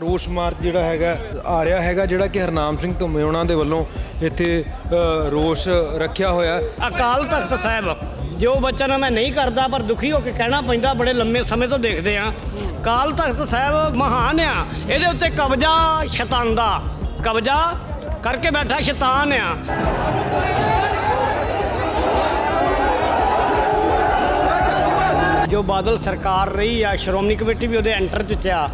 ਰੋਸ ਮਾਰਚ ਜਿਹੜਾ ਹੈਗਾ, ਆ ਰਿਹਾ ਹੈਗਾ, ਜਿਹੜਾ ਕਿ ਹਰਨਾਮ ਸਿੰਘ ਧੁੰਮੇ ਉਹਨਾਂ ਦੇ ਵੱਲੋਂ ਇੱਥੇ ਰੋਸ ਰੱਖਿਆ ਹੋਇਆ ਅਕਾਲ ਤਖਤ ਸਾਹਿਬ, ਜੋ ਬਚਨ ਮੈਂ ਨਹੀਂ ਕਰਦਾ, ਪਰ ਦੁਖੀ ਹੋ ਕੇ ਕਹਿਣਾ ਪੈਂਦਾ, ਬੜੇ ਲੰਮੇ ਸਮੇਂ ਤੋਂ ਦੇਖਦੇ ਆ ਅਕਾਲ ਤਖਤ ਸਾਹਿਬ ਮਹਾਨ ਆ, ਇਹਦੇ ਉੱਤੇ ਕਬਜ਼ਾ ਸ਼ੈਤਾਨ ਦਾ। ਕਬਜ਼ਾ ਕਰਕੇ ਬੈਠਾ ਸ਼ੈਤਾਨ ਆ। ਜੋ ਬਾਦਲ ਸਰਕਾਰ ਰਹੀ ਆ, ਸ਼੍ਰੋਮਣੀ ਕਮੇਟੀ ਵੀ ਉਹਦੇ ਐਂਟਰ ਚ ਆ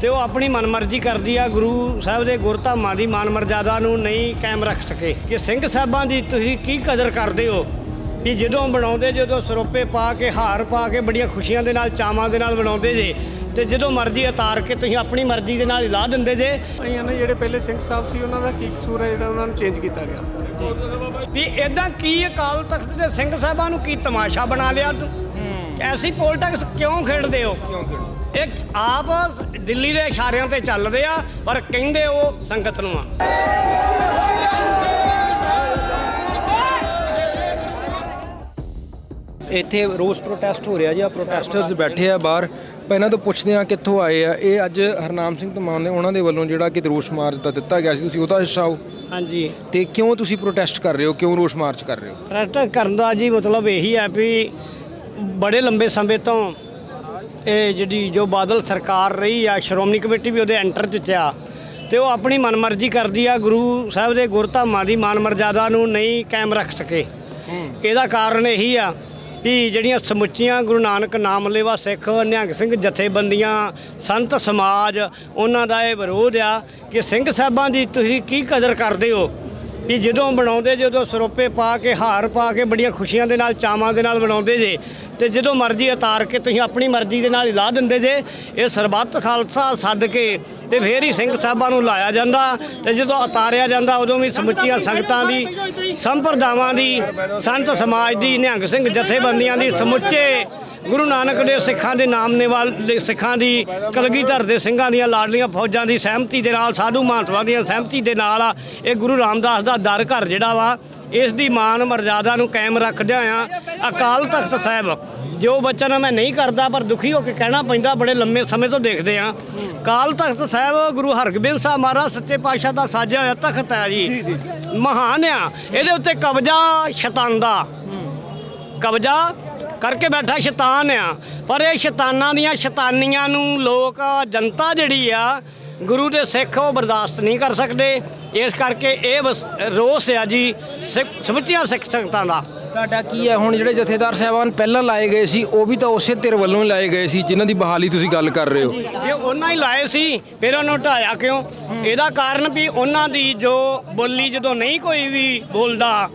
ਤੇ ਉਹ ਆਪਣੀ ਮਨਮਰਜ਼ੀ ਕਰਦੀ ਆ ਗੁਰੂ ਸਾਹਿਬ ਦੇ ਗੁਰਧਾਮਾਂ ਦੀ ਮਾਨ ਮਰਜ਼ਾਦਾ ਨੂੰ ਨਹੀਂ ਕਾਇਮ ਰੱਖ ਸਕੇ। ਕਿ ਸਿੰਘ ਸਾਹਿਬਾਂ ਦੀ ਤੁਸੀਂ ਕੀ ਕਦਰ ਕਰਦੇ ਹੋ? ਕਿ ਜਦੋਂ ਬਣਾਉਂਦੇ ਜਦੋਂ ਸਰੋਪੇ ਪਾ ਕੇ ਹਾਰ ਪਾ ਕੇ ਬੜੀਆਂ ਖੁਸ਼ੀਆਂ ਦੇ ਨਾਲ ਚਾਵਾਂ ਦੇ ਨਾਲ ਬਣਾਉਂਦੇ ਜੇ ਤੇ ਜਦੋਂ ਮਰਜ਼ੀ ਉਤਾਰ ਕੇ ਤੁਸੀਂ ਆਪਣੀ ਮਰਜ਼ੀ ਦੇ ਨਾਲ ਲਾ ਦਿੰਦੇ ਜੇ। ਆਈਆਂ ਨੇ ਜਿਹੜੇ ਪਹਿਲੇ ਸਿੰਘ ਸਾਹਿਬ ਸੀ ਉਹਨਾਂ ਦਾ ਕੀ ਕਸੂਰ ਹੈ ਜਿਹੜਾ ਉਹਨਾਂ ਨੂੰ ਚੇਂਜ ਕੀਤਾ ਗਿਆ? ਵੀ ਇਦਾਂ ਕੀ ਅਕਾਲ ਤਖਤ ਦੇ ਸਿੰਘ ਸਾਹਿਬਾਂ ਨੂੰ ਕੀ ਤਮਾਸ਼ਾ ਬਣਾ ਲਿਆ ਤੂੰ? ਐਸੀ ਪੋਲਿਟਿਕਸ ਕਿਉਂ ਖੇਡਦੇ ਹੋ? ਇਹ ਆਪ ਦਿੱਲੀ ਦੇ ਇਸ਼ਾਰਿਆਂ ਤੇ ਚੱਲਦੇ ਆ ਪਰ ਕਹਿੰਦੇ ਉਹ ਸੰਗਤ ਨੂੰ ਆ। ਇੱਥੇ ਰੋਸ ਪ੍ਰੋਟੈਸਟ ਹੋ ਰਿਹਾ ਜੀ ਆ ਪ੍ਰੋਟੈਸਟਰਸ ਬੈਠੇ ਆ ਬਾਹਰ। ਪਹਿਲਾਂ ਤੋਂ ਪੁੱਛਦੇ ਆ ਕਿੱਥੋਂ ਆਏ ਆ। ਇਹ ਅੱਜ ਹਰਨਾਮ ਸਿੰਘ ਧੁੰਮਾ ਨੇ ਉਹਨਾਂ ਦੇ ਵੱਲੋਂ ਜਿਹੜਾ ਕਿ ਰੋਸ ਮਾਰਚ ਦਾ ਦਿੱਤਾ ਗਿਆ ਸੀ ਤੁਸੀਂ ਉਹਦਾ ਹਿੱਸਾ ਹੋ। ਹਾਂਜੀ। ਤੇ ਕਿਉਂ ਤੁਸੀਂ ਪ੍ਰੋਟੈਸਟ ਕਰ ਰਹੇ ਹੋ? ਕਿਉਂ ਰੋਸ ਮਾਰਚ ਕਰ ਰਹੇ ਹੋ? ਪ੍ਰੈਕਟਿਸ ਕਰਨ ਦਾ ਜੀ ਮਤਲਬ ਇਹੀ ਹੈ ਵੀ ਬੜੇ ਲੰਬੇ ਸਮੇਂ ਤੋਂ ਇਹ ਜਿਹੜੀ ਜੋ ਬਾਦਲ ਸਰਕਾਰ ਰਹੀ ਆ ਸ਼੍ਰੋਮਣੀ ਕਮੇਟੀ ਵੀ ਉਹਦੇ ਐਂਟਰ ਚ ਆ ਤੇ ਉਹ ਆਪਣੀ ਮਨਮਰਜ਼ੀ ਕਰਦੀ ਆ ਗੁਰੂ ਸਾਹਿਬ ਦੇ ਗੁਰਧਾਮਾਂ ਦੀ ਮਾਨ ਮਰਜ਼ਾਦਾ ਨੂੰ ਨਹੀਂ ਕਾਇਮ ਰੱਖ ਸਕੇ। ਇਹਦਾ ਕਾਰਨ ਇਹੀ ਆ ਕਿ ਜਿਹੜੀਆਂ ਸਮੁੱਚੀਆਂ ਗੁਰੂ ਨਾਨਕ ਨਾਮ ਲੈਵਾ ਸਿੱਖ ਨਿਹੰਗ ਸਿੰਘ ਜਥੇਬੰਦੀਆਂ ਸੰਤ ਸਮਾਜ ਉਹਨਾਂ ਦਾ ਇਹ ਵਿਰੋਧ ਆ ਕਿ ਸਿੰਘ ਸਾਹਿਬਾਂ ਦੀ ਤੁਸੀਂ ਕੀ ਕਦਰ ਕਰਦੇ ਹੋ? ਕਿ ਜਦੋਂ ਬਣਾਉਂਦੇ ਜਦੋਂ ਸਰੋਪੇ ਪਾ ਕੇ ਹਾਰ ਪਾ ਕੇ ਬੜੀਆਂ ਖੁਸ਼ੀਆਂ ਦੇ ਨਾਲ ਚਾਵਾਂ ਦੇ ਨਾਲ ਬਣਾਉਂਦੇ ਜੇ ਤੇ ਜਦੋਂ ਮਰਜ਼ੀ ਉਤਾਰ ਕੇ ਤੁਸੀਂ ਆਪਣੀ ਮਰਜ਼ੀ ਦੇ ਨਾਲ ਹੀ ਲਾ ਦਿੰਦੇ ਜੇ, ਇਹ ਸਰਬੱਤ ਖਾਲਸਾ ਸੱਦ ਕੇ ਤੇ ਫੇਰ ਹੀ ਸਿੰਘ ਸਾਹਿਬਾਂ ਨੂੰ ਲਾਇਆ ਜਾਂਦਾ ਤੇ ਜਦੋਂ ਉਤਾਰਿਆ ਜਾਂਦਾ ਉਦੋਂ ਵੀ ਸਮੁੱਚੀਆਂ ਸੰਗਤਾਂ ਦੀ, ਸੰਪਰਦਾਵਾਂ ਦੀ, ਸੰਤ ਸਮਾਜ ਦੀ, ਨਿਹੰਗ ਸਿੰਘ ਜਥੇਬੰਦੀਆਂ ਦੀ ਸਮੁੱਚੇ ਗੁਰੂ ਨਾਨਕ ਦੇ ਸਿੱਖਾਂ ਦੇ ਨਾਮ ਨੇਵਾਲ ਸਿੱਖਾਂ ਦੀ, ਕਲਗੀਧਰ ਦੇ ਸਿੰਘਾਂ ਦੀਆਂ ਲਾਡਲੀਆਂ ਫੌਜਾਂ ਦੀ ਸਹਿਮਤੀ ਦੇ ਨਾਲ, ਸਾਧੂ ਮਹਾਤਮਾ ਦੀਆਂ ਸਹਿਮਤੀ ਦੇ ਨਾਲ ਆ, ਇਹ ਗੁਰੂ ਰਾਮਦਾਸ ਦਾ ਦਰ ਘਰ ਜਿਹੜਾ ਵਾ ਇਸ ਦੀ ਮਾਨ ਮਰਜ਼ਾਦਾ ਨੂੰ ਕਾਇਮ ਰੱਖਦਿਆਂ ਆ ਅਕਾਲ ਤਖਤ ਸਾਹਿਬ ਜੋ ਬਚਨ ਮੈਂ ਨਹੀਂ ਕਰਦਾ ਪਰ ਦੁਖੀ ਹੋ ਕੇ ਕਹਿਣਾ ਪੈਂਦਾ ਬੜੇ ਲੰਮੇ ਸਮੇਂ ਤੋਂ ਦੇਖਦੇ ਆ। ਅਕਾਲ ਤਖਤ ਸਾਹਿਬ ਗੁਰੂ ਹਰਗੋਬਿੰਦ ਸਾਹਿਬ ਮਹਾਰਾਜ ਸੱਚੇ ਪਾਤਸ਼ਾਹ ਦਾ ਸਾਜਿਆ ਹੋਇਆ ਤਖਤ ਹੈ ਜੀ। ਮਹਾਨ ਆ। ਇਹਦੇ ਉੱਤੇ ਕਬਜ਼ਾ ਸ਼ੈਤਾਨ ਦਾ। ਕਬਜ਼ਾ ਕਰਕੇ ਬੈਠਾ ਸ਼ੈਤਾਨ ਆ। ਪਰ ਇਹ ਸ਼ੈਤਾਨਾਂ ਦੀਆਂ ਸ਼ੈਤਾਨੀਆਂ ਨੂੰ ਲੋਕ ਜਨਤਾ ਜਿਹੜੀ ਆ ਗੁਰੂ ਦੇ ਸਿੱਖ ਉਹ ਬਰਦਾਸ਼ਤ ਨਹੀਂ ਕਰ ਸਕਦੇ। ਇਸ ਕਰਕੇ ਇਹ ਰੋਸ ਆ ਜੀ ਸਿੱਖ ਸਮੁੱਚੀਆਂ ਸਿੱਖ ਸੰਗਤਾਂ ਦਾ। ਤੁਹਾਡਾ ਕੀ ਹੈ? ਹੁਣ ਜਿਹੜੇ ਜਥੇਦਾਰ ਸਾਹਿਬਾਨ ਪਹਿਲਾਂ ਲਾਏ ਗਏ ਸੀ ਉਹ ਵੀ ਤਾਂ ਉਸੇ ਧਿਰ ਵੱਲੋਂ ਹੀ ਲਾਏ ਗਏ ਸੀ ਜਿਨ੍ਹਾਂ ਦੀ ਬਹਾਲੀ ਤੁਸੀਂ ਗੱਲ ਕਰ ਰਹੇ ਹੋ। ਇਹ ਉਹਨਾਂ ਹੀ ਲਾਏ ਸੀ ਫਿਰ ਉਹਨੂੰ ਹਟਾਇਆ ਕਿਉਂ? ਇਹਦਾ ਕਾਰਨ ਵੀ ਉਹਨਾਂ ਦੀ ਜੋ ਬੋਲੀ ਜਦੋਂ ਨਹੀਂ ਕੋਈ ਵੀ ਬੋਲਦਾ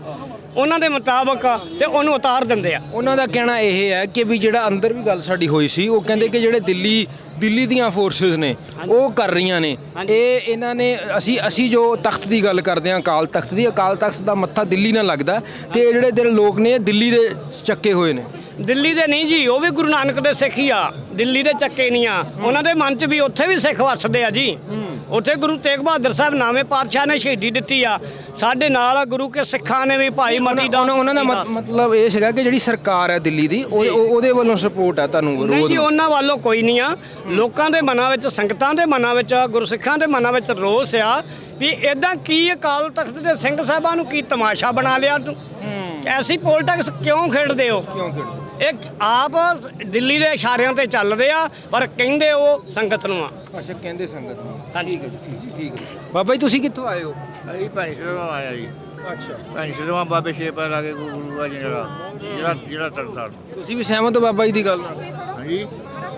ਉਹਨਾਂ ਦੇ ਮੁਤਾਬਕ ਤੇ ਉਹਨੂੰ ਉਤਾਰ ਦਿੰਦੇ ਆ। ਉਹਨਾਂ ਦਾ ਕਹਿਣਾ ਇਹ ਹੈ ਕਿ ਵੀ ਜਿਹੜਾ ਅੰਦਰ ਵੀ ਗੱਲ ਸਾਡੀ ਹੋਈ ਸੀ ਉਹ ਕਹਿੰਦੇ ਕਿ ਜਿਹੜੇ ਦਿੱਲੀ ਦਿੱਲੀ ਦੀਆਂ ਫੋਰਸਸ ਨੇ ਉਹ ਕਰ ਰਹੀਆਂ ਨੇ। ਇਹ ਇਹਨਾਂ ਨੇ ਅਸੀਂ ਅਸੀਂ ਜੋ ਤਖਤ ਦੀ ਗੱਲ ਕਰਦੇ ਹਾਂ ਅਕਾਲ ਤਖਤ ਦੀ ਅਕਾਲ ਤਖਤ ਦਾ ਮੱਥਾ ਦਿੱਲੀ ਨਾਲ ਲੱਗਦਾ ਤੇ ਇਹ ਜਿਹੜੇ ਦਿਲ ਲੋਕ ਨੇ ਦਿੱਲੀ ਦੇ ਚੱਕੇ ਹੋਏ ਨੇ। ਦਿੱਲੀ ਦੇ ਨਹੀਂ ਜੀ ਉਹ ਵੀ ਗੁਰੂ ਨਾਨਕ ਦੇ ਸਿੱਖ ਹੀ ਆ। ਦਿੱਲੀ ਦੇ ਚੱਕੇ ਨਹੀਂ ਆ। ਉਹਨਾਂ ਦੇ ਮਨ 'ਚ ਵੀ ਉੱਥੇ ਵੀ ਸਿੱਖ ਵਸਦੇ ਆ ਜੀ। ਉੱਥੇ ਗੁਰੂ ਤੇਗ ਬਹਾਦਰ ਸਾਹਿਬ ਨਾਵੇਂ ਪਾਤਸ਼ਾਹ ਨੇ ਸ਼ਹੀਦੀ ਦਿੱਤੀ ਆ। ਸਾਡੇ ਨਾਲ ਗੁਰੂ ਕੇ ਸਿੱਖਾਂ ਨੇ ਵੀ ਭਾਈ ਮਤੀ ਦਾ ਉਹਨਾਂ ਦਾ ਮਤ- ਮਤਲਬ ਇਹ ਸੀਗਾ ਕਿ ਜਿਹੜੀ ਸਰਕਾਰ ਹੈ ਦਿੱਲੀ ਦੀ ਉਹ ਉਹ- ਉਹਦੇ ਵੱਲੋਂ ਸਪੋਰਟ ਹੈ ਤੁਹਾਨੂੰ ਨਹੀਂ ਵਿਰੋਧ ਜੀ ਉਹਨਾਂ ਵੱਲੋਂ ਕੋਈ ਨਹੀਂ ਆ। ਲੋਕਾਂ ਦੇ ਮਨਾਂ ਵਿੱਚ ਸੰਗਤਾਂ ਦੇ ਮਨਾਂ ਵਿੱਚ ਗੁਰਸਿੱਖਾਂ ਦੇ ਮਨਾਂ ਵਿੱਚ ਰੋਸ ਆ ਵੀ ਇਦਾਂ ਕੀ ਅਕਾਲ ਤਖਤ ਦੇ ਸਿੰਘ ਸਾਹਿਬਾਂ ਨੂੰ ਕੀ ਤਮਾਸ਼ਾ ਬਣਾ ਲਿਆ ਤੂੰ? ਐਸੀ ਪੋਲਿਟਿਕਸ ਕਿਉਂ ਖੇਡਦੇ ਹੋ? ਕਿਉਂ ਕਿਉਂ ਇਹ ਆਪ ਦਿੱਲੀ ਦੇ ਇਸ਼ਾਰਿਆਂ ਤੇ ਚੱਲਦੇ ਆ ਪਰ ਕਹਿੰਦੇ ਉਹ ਸੰਗਤ ਨੂੰ ਆ। ਅੱਛਾ ਕਹਿੰਦੇ ਸੰਗਤ ਨੂੰ। ਹਾਂਜੀ। ਠੀਕ ਠੀਕ ਹੈ ਬਾਬਾ ਜੀ ਤੁਸੀਂ ਕਿੱਥੋਂ ਆਏ ਹੋ? ਅਸੀਂ ਤੋਂ ਆਇਆ ਜੀ। ਅੱਛਾ। ਭੈਣੀ ਤੋਂ ਬਾਬੇ ਛੇ ਪੈ ਲਾਗੇ ਗੁਰੂ ਆ ਜਿਹੜਾ ਜਿਹੜਾ ਜਿਹੜਾ ਤਰਸਾਲ ਤੁਸੀਂ ਵੀ ਸਹਿਮਤ ਹੋ ਬਾਬਾ ਜੀ ਦੀ ਗੱਲ ਨਾਲ? ਹਾਂਜੀ।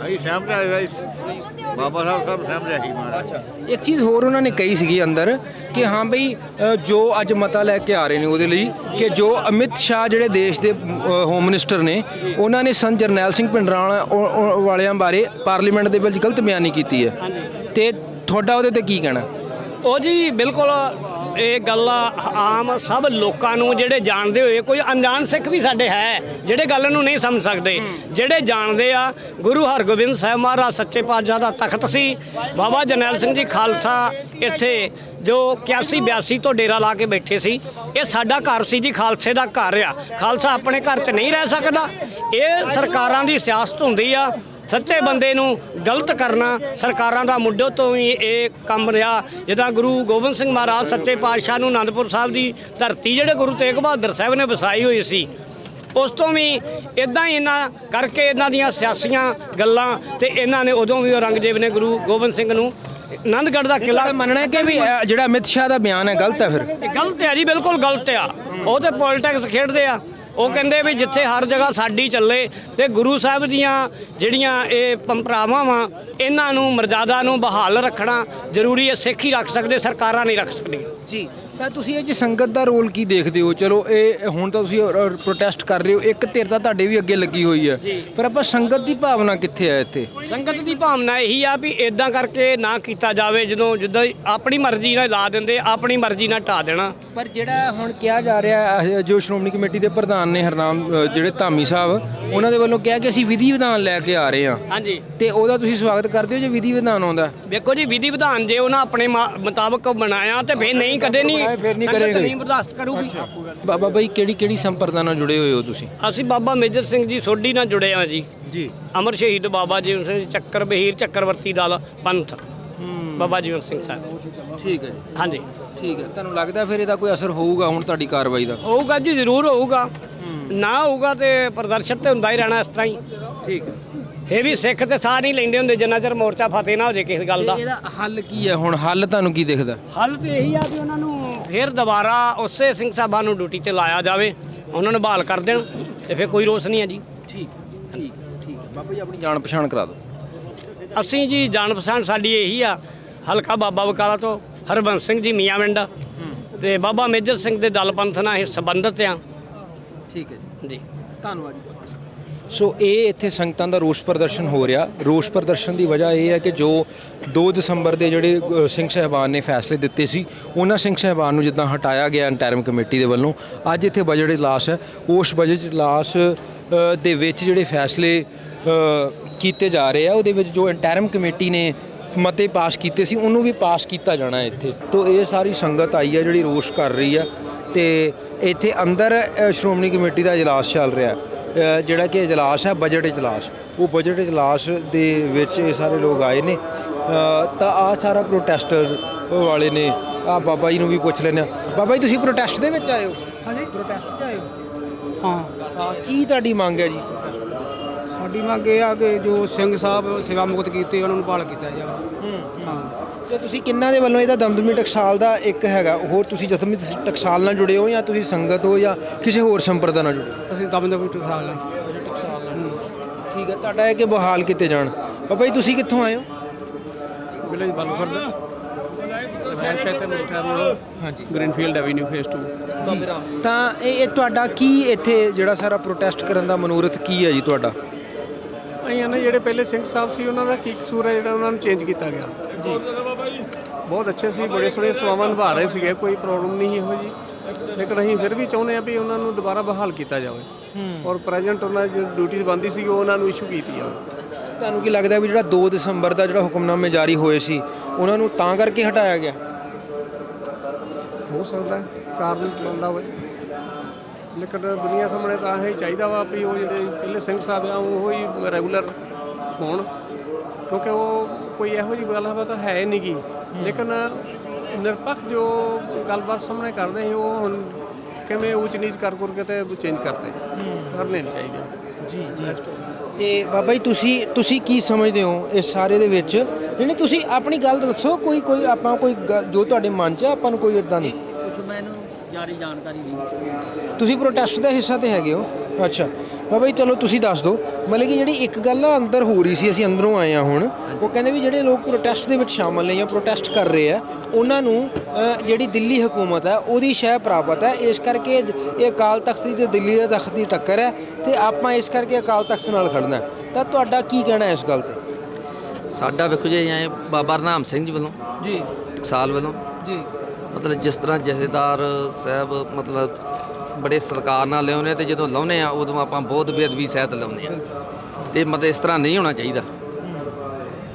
ਅਸੀਂ ਸਹਿਮਤ ਆਏ ਹੋਏ ਸੀ। ਬਾਬਾ ਸਾਹਿਬ ਸਭ ਸਹਿਮਤ ਹੈ ਮਹਾਰਾਜ ਇੱਕ ਚੀਜ਼ ਹੋਰ ਉਹਨਾਂ ਨੇ ਕਹੀ ਸੀਗੀ ਅੰਦਰ ਕਿ ਹਾਂ ਬਈ ਅ, ਜੋ ਅੱਜ ਮਤਾ ਲੈ ਕੇ ਆ ਰਹੇ ਨੇ ਉਹਦੇ ਲਈ ਕਿ ਜੋ ਅਮਿਤ ਸ਼ਾਹ ਜਿਹੜੇ ਦੇਸ਼ ਦੇ ਅ, ਹੋਮ ਮਿਨਿਸਟਰ ਨੇ ਉਹਨਾਂ ਨੇ ਸੰਤ ਜਰਨੈਲ ਸਿੰਘ ਪਿੰਡਰਾਣਾ ਉਹ- ਉਹ ਵਾਲਿਆਂ ਬਾਰੇ ਪਾਰਲੀਮੈਂਟ ਦੇ ਵਿੱਚ ਗਲਤ ਬਿਆਨੀ ਕੀਤੀ ਹੈ। ਤੇ ਤੁਹਾਡਾ ਉਹਦੇ ਤੇ ਕੀ ਕਹਿਣਾ? ਉਹ ਜੀ ਬਿਲਕੁਲ ਇਹ ਗੱਲ ਆਮ ਸਭ ਲੋਕਾਂ ਨੂੰ ਜਿਹੜੇ ਜਾਣਦੇ ਹੋਏ, ਕੋਈ ਅਣਜਾਣ ਸਿੱਖ ਵੀ ਸਾਡੇ ਹੈ, ਜਿਹੜੇ ਗੱਲ ਨੂੰ ਨਹੀਂ ਸਮਝ ਸਕਦੇ। ਜਿਹੜੇ ਜਾਣਦੇ ਆ, ਗੁਰੂ ਹਰਗੋਬਿੰਦ ਸਾਹਿਬ ਮਹਾਰਾਜ ਸੱਚੇ ਪਾਤਸ਼ਾਹ ਦਾ ਤਖਤ ਸੀ, ਬਾਬਾ ਜਰਨੈਲ ਸਿੰਘ ਜੀ ਖਾਲਸਾ ਇੱਥੇ ਜੋ 81 82 ਤੋਂ ਡੇਰਾ ਲਾ ਕੇ ਬੈਠੇ ਸੀ, ਇਹ ਸਾਡਾ ਘਰ ਸੀ ਜੀ, ਖਾਲਸੇ ਦਾ ਘਰ ਆ। ਖਾਲਸਾ ਆਪਣੇ ਘਰ 'ਚ ਨਹੀਂ ਰਹਿ ਸਕਦਾ। ਇਹ ਸਰਕਾਰਾਂ ਦੀ ਸਿਆਸਤ ਹੁੰਦੀ ਆ ਸੱਚੇ ਬੰਦੇ ਨੂੰ ਗਲਤ ਕਰਨਾ ਸਰਕਾਰਾਂ ਦਾ ਮੁੱਢੋਂ ਤੋਂ ਹੀ ਇਹ ਕੰਮ ਰਿਹਾ। ਜਿੱਦਾਂ ਗੁਰੂ ਗੋਬਿੰਦ ਸਿੰਘ ਮਹਾਰਾਜ ਸੱਚੇ ਪਾਤਸ਼ਾਹ ਨੂੰ ਆਨੰਦਪੁਰ ਸਾਹਿਬ ਦੀ ਧਰਤੀ ਜਿਹੜੇ ਗੁਰੂ ਤੇਗ ਬਹਾਦਰ ਸਾਹਿਬ ਨੇ ਵਸਾਈ ਹੋਈ ਸੀ ਉਸ ਤੋਂ ਵੀ ਇਦਾਂ ਹੀ ਇਹਨਾਂ ਕਰਕੇ ਇਹਨਾਂ ਦੀਆਂ ਸਿਆਸੀਆਂ ਗੱਲਾਂ ਤੇ ਇਹਨਾਂ ਨੇ ਉਦੋਂ ਵੀ ਔਰੰਗਜ਼ੇਬ ਨੇ ਗੁਰੂ ਗੋਬਿੰਦ ਸਿੰਘ ਨੂੰ ਆਨੰਦਗੜ੍ਹ ਦਾ ਕਿਲਾ ਮੰਨਣਾ ਕਿ ਵੀ ਜਿਹੜਾ ਅਮਿਤ ਸ਼ਾਹ ਦਾ ਬਿਆਨ ਹੈ ਗਲਤ ਹੈ ਫਿਰ? ਗਲਤ ਹੈ ਜੀ ਬਿਲਕੁਲ ਗਲਤ ਆ। ਉਹ ਤੇ ਪੋਲਿਟਿਕਸ ਖੇਡਦੇ ਆ। ਉਹ ਕਹਿੰਦੇ ਵੀ ਜਿੱਥੇ ਹਰ ਜਗ੍ਹਾ ਸਾਡੀ ਚੱਲੇ ਤੇ ਗੁਰੂ ਸਾਹਿਬ ਦੀਆਂ ਜਿਹੜੀਆਂ ਇਹ ਪੰਪਰਾਵਾਂ ਵਾ ਇਹਨਾਂ ਨੂੰ ਮਰਜ਼ਾਦਾ ਨੂੰ ਬਹਾਲ ਰੱਖਣਾ ਜ਼ਰੂਰੀ ਹੈ ਸਿੱਖ ਹੀ ਰੱਖ ਸਕਦੇ ਸਰਕਾਰਾਂ ਨਹੀਂ ਰੱਖ ਸਕਦੀਆਂ। ਜੀ ਤਾਂ ਤੁਸੀਂ ਇਹ 'ਚ ਸੰਗਤ ਦਾ ਰੋਲ ਕੀ ਦੇਖਦੇ ਹੋ? ਚਲੋ ਇਹ ਹੁਣ ਤਾਂ ਤੁਸੀਂ ਪ੍ਰੋਟੈਸਟ ਕਰ ਰਹੇ ਹੋ ਇੱਕ ਧਿਰ ਤਾਂ ਤੁਹਾਡੇ ਵੀ ਅੱਗੇ ਲੱਗੀ ਹੋਈ ਹੈ। ਪਰ ਆਪਾਂ ਸੰਗਤ ਦੀ ਭਾਵਨਾ ਕਿੱਥੇ ਹੈ ਇੱਥੇ? ਸੰਗਤ ਦੀ ਭਾਵਨਾ ਇਹੀ ਆ ਵੀ ਇਦਾਂ ਕਰਕੇ ਨਾ ਕੀਤਾ ਜਾਵੇ ਜਦੋਂ ਜਿੱਦਾਂ ਆਪਣੀ ਮਰਜ਼ੀ ਨਾਲ ਲਾ ਦਿੰਦੇ ਆਪਣੀ ਮਰਜ਼ੀ ਨਾਲ ਢਾ ਦੇਣਾ। ਪਰ ਜਿਹੜਾ ਹੁਣ ਕਿਹਾ ਜਾ ਰਿਹਾ ਹੈ, ਜੋ ਸ਼੍ਰੋਮਣੀ ਕਮੇਟੀ ਦੇ ਪ੍ਰਧਾਨ ਨੇ ਹਰਨਾਮ ਜਿਹੜੇ ਧਾਮੀ ਸਾਹਿਬ ਉਹਨਾਂ ਦੇ ਵੱਲੋਂ ਕਿਹਾ ਕਿ ਅਸੀਂ ਵਿਧੀ ਵਿਧਾਨ ਲੈ ਕੇ ਆ ਰਹੇ ਹਾਂ। ਹਾਂਜੀ। ਤੇ ਉਹਦਾ ਤੁਸੀਂ ਸਵਾਗਤ ਕਰਦੇ ਹੋ ਜੇ ਵਿਧੀ ਵਿਧਾਨ ਆਉਂਦਾ? ਵੇਖੋ ਜੀ ਵਿਧੀ ਵਿਧਾਨ ਜੇ ਉਹਨਾਂ ਆਪਣੇ ਮੁਤਾਬਕ ਬਣਾਇਆ ਤੇ ਫੇਰ ਨਹੀਂ ਕਦੇ ਨਹੀਂ ਫਿਰ ਨਹੀਂ ਕਰੇਗੇ। ਨਹੀਂ ਬਰਦਾਸ਼ਤ ਕਰੂਗੀ। ਬਾਬਾ ਬਾਈ ਕਿਹੜੀ ਕਿਹੜੀ ਸੰਪਰਦਾ ਨਾਲ ਜੁੜੇ ਹੋਏ ਹੋ ਤੁਸੀਂ? ਅਸੀਂ ਬਾਬਾ ਮੇਜਰ ਸਿੰਘ ਜੀ ਸੋਢੀ ਨਾਲ ਜੁੜੇ ਆ ਜੀ। ਜੀ। ਅਮਰ ਸ਼ਹੀਦ ਬਾਬਾ ਜੀਵਨ ਸਿੰਘ ਜੀ ਚੱਕਰ ਬਹੀਰ ਚੱਕਰਵਰਤੀ ਦਲ ਪੰਥ। ਬਾਬਾ ਜੀਵਨ ਸਿੰਘ ਸਾਹਿਬ। ਠੀਕ ਹੈ ਜੀ। ਹਾਂਜੀ। ਠੀਕ ਹੈ। ਤੁਹਾਨੂੰ ਲੱਗਦਾ ਫਿਰ ਇਹਦਾ ਕੋਈ ਅਸਰ ਹੋਊਗਾ ਹੁਣ ਤੁਹਾਡੀ ਕਾਰਵਾਈ ਦਾ? ਹੋਊਗਾ ਜੀ ਜ਼ਰੂਰ ਹੋਊਗਾ। ਨਾ ਹੋਊਗਾ ਤੇ ਪ੍ਰਦਰਸ਼ਨ ਤੇ ਹੁੰਦਾ ਹੀ ਰਹਿਣਾ ਇਸ ਤਰ੍ਹਾਂ ਹੀ। ਠੀਕ ਹੈ। ਇਹ ਵੀ ਸਿੱਖ ਤੇ ਸਾਹ ਨਹੀਂ ਲੈਂਦੇ ਹੁੰਦੇ ਜਿੰਨਾ ਚਿਰ ਮੋਰਚਾ ਫਤਿਹ ਨਾ ਹੋ ਜੇ ਕਿਸੇ ਗੱਲ ਦਾ। ਇਹਦਾ ਹੱਲ ਕੀ ਹੈ ਹੁਣ? ਹੱਲ ਤੁਹਾਨੂੰ ਕੀ ਦਿਖਦਾ? ਹੱਲ ਤੇ ਇਹੀ ਆ ਵੀ ਉਹਨਾਂ ਨੂੰ ਫੇਰ ਦੁਬਾਰਾ ਉਸੇ ਸਿੰਘ ਸਾਹਿਬਾਂ ਨੂੰ ਡਿਊਟੀ ਤੇ ਲਾਇਆ ਜਾਵੇ। ਉਹਨਾਂ ਨੂੰ ਬਹਾਲ ਕਰ ਦੇਣ ਤੇ ਫਿਰ ਕੋਈ ਰੋਸ ਨਹੀਂ ਹੈ ਜੀ। ਠੀਕ ਠੀਕ ਠੀਕ ਬਾਬਾ ਜੀ ਆਪਣੀ ਜਾਣ ਪਛਾਣ ਕਰਾ ਦਿਓ। ਅਸੀਂ ਜੀ ਜਾਣ ਪਛਾਣ ਸਾਡੀ ਇਹੀ ਆ ਹਲਕਾ ਬਾਬਾ ਬਕਾਲਾ ਤੋਂ ਹਰਬੰਸ ਸਿੰਘ ਜੀ ਮੀਆਂ ਵਿੰਡ ਤੇ ਬਾਬਾ ਮੇਜਰ ਸਿੰਘ ਦੇ ਦਲ ਪੰਥ ਨਾਲ ਇਹ ਸੰਬੰਧਿਤ ਆ ਠੀਕ ਹੈ ਜੀ। ਜੀ। ਧੰਨਵਾਦ ਸੋ ਇਹ ਇੱਥੇ ਸੰਗਤਾਂ ਦਾ ਰੋਸ ਪ੍ਰਦਰਸ਼ਨ ਹੋ ਰਿਹਾ। ਰੋਸ ਪ੍ਰਦਰਸ਼ਨ ਦੀ ਵਜ੍ਹਾ ਇਹ ਹੈ ਕਿ ਜੋ 2 ਦਸੰਬਰ ਦੇ ਜਿਹੜੇ ਸਿੰਘ ਸਹਿਬਾਨ ਨੇ ਫੈਸਲੇ ਦਿੱਤੇ ਸੀ ਉਹਨਾਂ ਸਿੰਘ ਸਹਿਬਾਨ ਨੂੰ ਜਿੱਦਾਂ ਹਟਾਇਆ ਗਿਆ ਇੰਟਰਮ ਕਮੇਟੀ ਦੇ ਵੱਲੋਂ। ਅੱਜ ਇੱਥੇ ਬਜਟ ਇਜਲਾਸ ਹੈ। ਉਸ ਬਜਟ ਇਜਲਾਸ ਦੇ ਵਿੱਚ ਜਿਹੜੇ ਫੈਸਲੇ ਕੀਤੇ ਜਾ ਰਹੇ ਆ ਉਹਦੇ ਵਿੱਚ ਜੋ ਇੰਟਰਮ ਕਮੇਟੀ ਨੇ ਮਤੇ ਪਾਸ ਕੀਤੇ ਸੀ ਉਹਨੂੰ ਵੀ ਪਾਸ ਕੀਤਾ ਜਾਣਾ ਹੈ ਇੱਥੇ। ਤੋਂ ਇਹ ਸਾਰੀ ਸੰਗਤ ਆਈ ਹੈ ਜਿਹੜੀ ਰੋਸ ਕਰ ਰਹੀ ਹੈ ਤੇ ਇੱਥੇ ਅੰਦਰ ਸ਼੍ਰੋਮਣੀ ਕਮੇਟੀ ਦਾ ਇਜਲਾਸ ਚੱਲ ਰਿਹਾ ਹੈ। ਜਿਹੜਾ ਕਿ ਇਜਲਾਸ ਹੈ ਬਜਟ ਇਜਲਾਸ। ਉਹ ਬਜਟ ਇਜਲਾਸ ਦੇ ਵਿੱਚ ਇਹ ਸਾਰੇ ਲੋਕ ਆਏ ਨੇ। ਤਾਂ ਆ ਸਾਰਾ ਪ੍ਰੋਟੈਸਟਰ ਵਾਲੇ ਨੇ ਆ ਬਾਬਾ ਜੀ ਨੂੰ ਵੀ ਪੁੱਛ ਲੈਂਦੇ ਆ ਬਾਬਾ ਜੀ ਤੁਸੀਂ ਪ੍ਰੋਟੈਸਟ ਦੇ ਵਿੱਚ ਆਏ ਹੋ? ਹਾਂਜੀ। ਪ੍ਰੋਟੈਸਟ 'ਚ ਆਏ ਹਾਂ। ਹਾਂ ਕੀ ਤੁਹਾਡੀ ਮੰਗ ਹੈ ਜੀ? ਸਾਡੀ ਮੰਗ ਇਹ ਆ ਕਿ ਜੋ ਸਿੰਘ ਸਾਹਿਬ ਸੇਵਾ ਮੁਕਤ ਕੀਤੇ ਉਹਨਾਂ ਨੂੰ ਬਹਾਲ ਕੀਤਾ ਜਾਵੇ। ਹਾਂ ਤੇ ਤੁਸੀਂ ਕਿੰਨਾ ਦੇ ਵੱਲੋਂ ਇਹਦਾ ਦਮਦਮੀ ਟਕਸਾਲ ਦਾ ਇੱਕ ਹੈਗਾ? ਹੋਰ ਤੁਸੀਂ ਜਥਮੀ ਟਕਸਾਲ ਨਾਲ ਜੁੜੇ ਹੋ ਜਾਂ ਤੁਸੀਂ ਸੰਗਤ ਹੋ ਜਾਂ ਕਿਸੇ ਹੋਰ ਸੰਪਰਦਾ ਨਾਲ ਜੁੜੇ ਹੋ? ਅਸੀਂ ਦਮ ਦਾ ਵੀ ਟਕਸਾਲ ਹਾਂ। ਠੀਕ ਹੈ ਤੁਹਾਡਾ ਹੈ ਕਿ ਬਹਾਲ ਕੀਤੇ ਜਾਣ? ਬਾਬਾ ਜੀ ਤੁਸੀਂ ਕਿੱਥੋਂ ਆਏ ਹੋ? ਵਿਲੇਜ ਬਲਫਰਦ ਮੈਂ ਸ਼ੈਤਨ ਰਿਟਰਨ ਹਾਂਜੀ। ਗ੍ਰੀਨਫੀਲਡ ਐਵੇਨਿਊ ਫੇਸ 2 ਤਾਂ ਇਹ ਇਹ ਤੁਹਾਡਾ ਕੀ ਇੱਥੇ ਜਿਹੜਾ ਸਾਰਾ ਪ੍ਰੋਟੈਸਟ ਕਰਨ ਦਾ ਮਨੋਰਥ ਕੀ ਹੈ ਜੀ ਤੁਹਾਡਾ? ਆਈਆਂ ਨੇ ਜਿਹੜੇ ਪਹਿਲੇ ਸਿੰਘ ਸਾਹਿਬ ਸੀ ਉਹਨਾਂ ਦਾ ਕੀ ਕਸੂਰ ਹੈ ਜਿਹੜਾ ਉਹਨਾਂ ਨੂੰ ਚੇਂਜ ਕੀਤਾ ਗਿਆ? ਜੀ। ਬਹੁਤ ਅੱਛੇ ਸੀ ਬੜੇ ਸੋਹਣੇ ਸੇਵਾਵਾਂ ਨਿਭਾ ਰਹੇ ਸੀਗੇ ਕੋਈ ਪ੍ਰੋਬਲਮ ਨਹੀਂ ਇਹੋ ਜੀ ਲੇਕਿਨ ਅਸੀਂ ਫਿਰ ਵੀ ਚਾਹੁੰਦੇ ਆ ਵੀ ਉਹਨਾਂ ਨੂੰ ਦੁਬਾਰਾ ਬਹਾਲ ਕੀਤਾ ਜਾਵੇ। ਔਰ ਪ੍ਰੈਜ਼ੈਂਟ ਉਹਨਾਂ ਦੀ ਡਿਊਟੀਆਂ ਬੰਦੀ ਸੀ ਉਹ ਉਹਨਾਂ ਨੂੰ ਇਸ਼ੂ ਕੀਤੀ ਜਾਵੇ। ਤੁਹਾਨੂੰ ਕੀ ਲੱਗਦਾ ਵੀ ਜਿਹੜਾ 2 ਦਸੰਬਰ ਦਾ ਜਿਹੜਾ ਹੁਕਮਨਾਮੇ ਜਾਰੀ ਹੋਏ ਸੀ ਉਹਨਾਂ ਨੂੰ ਤਾਂ ਕਰਕੇ ਹਟਾਇਆ ਗਿਆ? ਹੋ ਸਕਦਾ ਹੈ, ਕਾਰਨ ਬਣਦਾ ਹੋਵੇ। ਲੇਕਿਨ ਦੁਨੀਆ ਸਾਹਮਣੇ ਤਾਂ ਇਹ ਚਾਹੀਦਾ ਵਾ ਵੀ ਉਹ ਜਿਹੜੇ ਪਹਿਲੇ ਸਿੰਘ ਸਾਹਿਬ ਆ, ਉਹ ਹੀ ਰੈਗੂਲਰ ਹੋਣ। ਕਿਉਂਕਿ ਉਹ ਕੋਈ ਇਹੋ ਜਿਹੀ ਗੱਲਬਾਤ ਤਾਂ ਹੈ ਨਹੀਂ ਗੀ ਲੇਕਿਨ ਨਿਰਪੱਖ ਜੋ ਗੱਲਬਾਤ ਸਾਹਮਣੇ ਕਰਦੇ ਸੀ, ਉਹ ਹੁਣ ਕਿਵੇਂ ਉੱਚ ਨੀਚ ਕਰ ਕਰ ਕੇ ਤੇ ਚੇਂਜ ਕਰਦੇ ਕਰਨੇ ਨਹੀਂ ਚਾਹੀਦੇ। ਜੀ ਜੀ। ਤੇ ਬਾਬਾ ਜੀ, ਤੁਸੀਂ ਤੁਸੀਂ ਕੀ ਸਮਝਦੇ ਹੋ ਇਸ ਸਾਰੇ ਦੇ ਵਿੱਚ? ਨਹੀਂ ਤੁਸੀਂ ਆਪਣੀ ਗੱਲ ਦੱਸੋ, ਕੋਈ ਕੋਈ ਆਪਾਂ ਕੋਈ ਗੱਲ- ਜੋ ਤੁਹਾਡੇ ਮਨ 'ਚ ਆਪਾਂ ਨੂੰ ਕੋਈ ਇਦਾਂ ਨਹੀਂ ਜਾਰੀ ਜਾਣਕਾਰੀ ਨਹੀਂ। ਤੁਸੀਂ ਪ੍ਰੋਟੈਸਟ ਦਾ ਹਿੱਸਾ ਤੇ ਹੈਗੇ ਹੋ। ਅੱਛਾ। ਬਾਬਾ ਜੀ ਚਲੋ ਤੁਸੀਂ ਦੱਸ ਦਿਓ। ਮਤਲਬ ਕਿ ਜਿਹੜੀ ਇੱਕ ਗੱਲ ਆ ਅੰਦਰ ਹੋ ਰਹੀ ਸੀ ਅਸੀਂ ਅੰਦਰੋਂ ਆਏ ਆ ਹੁਣ ਉਹ ਕਹਿੰਦੇ ਵੀ ਜਿਹੜੇ ਲੋਕ ਪ੍ਰੋਟੈਸਟ ਦੇ ਵਿੱਚ ਸ਼ਾਮਲ ਨੇ ਜਾਂ ਪ੍ਰੋਟੈਸਟ ਕਰ ਰਹੇ ਆ ਉਹਨਾਂ ਨੂੰ ਜਿਹੜੀ ਦਿੱਲੀ ਹਕੂਮਤ ਹੈ ਉਹਦੀ ਸ਼ਹਿ ਪ੍ਰਾਪਤ ਹੈ। ਇਸ ਕਰਕੇ ਇਹ ਅਕਾਲ ਤਖਤ ਦੀ ਤੇ ਦਿੱਲੀ ਦੇ ਤਖਤ ਦੀ ਟੱਕਰ ਹੈ ਤੇ ਆਪਾਂ ਇਸ ਕਰਕੇ ਅਕਾਲ ਤਖਤ ਨਾਲ ਖੜਨਾ ਹੈ। ਤਾਂ ਤੁਹਾਡਾ ਕੀ ਕਹਿਣਾ ਹੈ ਇਸ ਗੱਲ ਤੇ? ਸਾਡਾ ਵੇਖੋ ਜੀ ਐ ਬਾਬਾ ਰਨਾਮ ਸਿੰਘ ਜੀ ਵੱਲੋਂ ਜੀ। ਸਾਲ ਵੱਲੋਂ ਜੀ। ਮਤਲਬ ਜਿਸ ਤਰ੍ਹਾਂ ਜਥੇਦਾਰ ਸਾਹਿਬ ਮਤਲਬ ਬੜੇ ਸਤਿਕਾਰ ਨਾਲ ਲਿਆਉਂਦੇ ਤੇ ਜਦੋਂ ਲਾਉਂਦੇ ਆ ਉਦੋਂ ਆਪਾਂ ਬਹੁਤ ਬੇਅਦਬੀ ਸਹਿਤ ਲਾਉਂਦੇ ਆ। ਤੇ ਮਤਲਬ ਇਸ ਤਰ੍ਹਾਂ ਨਹੀਂ ਹੋਣਾ ਚਾਹੀਦਾ।